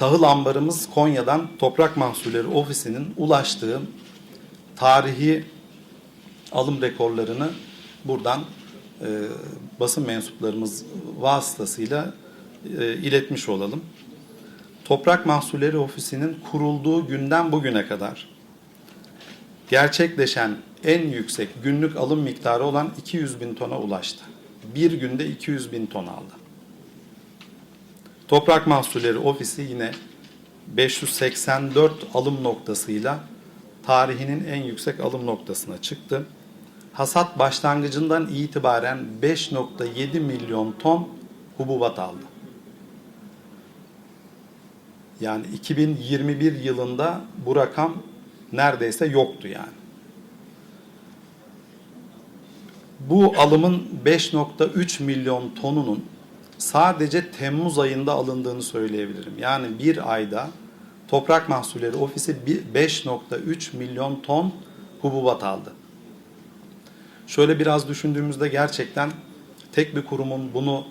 tahıl ambarımız Konya'dan Toprak Mahsulleri Ofisi'nin ulaştığı tarihi alım rekorlarını buradan e, basın mensuplarımız vasıtasıyla e, iletmiş olalım. Toprak Mahsulleri Ofisi'nin kurulduğu günden bugüne kadar gerçekleşen en yüksek günlük alım miktarı olan 200 bin tona ulaştı. Bir günde 200 bin ton aldı. Toprak Mahsulleri Ofisi yine 584 alım noktasıyla tarihinin en yüksek alım noktasına çıktı. Hasat başlangıcından itibaren 5.7 milyon ton hububat aldı. Yani 2021 yılında bu rakam neredeyse yoktu yani. Bu alımın 5.3 milyon tonunun sadece Temmuz ayında alındığını söyleyebilirim. Yani bir ayda Toprak Mahsulleri Ofisi bir- 5.3 milyon ton hububat aldı. Şöyle biraz düşündüğümüzde gerçekten tek bir kurumun bunu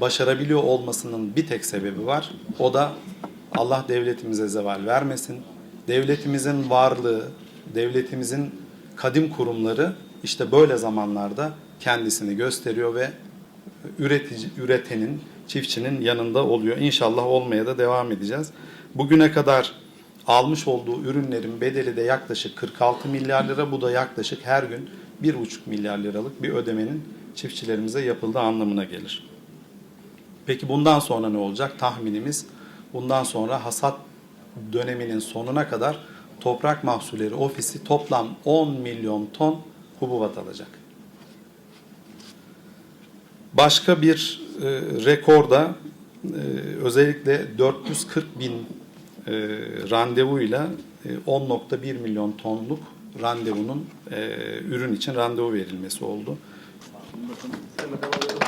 başarabiliyor olmasının bir tek sebebi var. O da Allah devletimize zeval vermesin. Devletimizin varlığı, devletimizin kadim kurumları işte böyle zamanlarda kendisini gösteriyor ve üretici, üretenin, çiftçinin yanında oluyor. İnşallah olmaya da devam edeceğiz. Bugüne kadar almış olduğu ürünlerin bedeli de yaklaşık 46 milyar lira. Bu da yaklaşık her gün 1,5 milyar liralık bir ödemenin çiftçilerimize yapıldığı anlamına gelir. Peki bundan sonra ne olacak? Tahminimiz bundan sonra hasat döneminin sonuna kadar Toprak Mahsulleri Ofisi toplam 10 milyon ton hububat alacak. Başka bir e, rekorda e, özellikle 440 bin e, randevuyla e, 10.1 milyon tonluk randevunun e, ürün için randevu verilmesi oldu. Hemen alıyorum.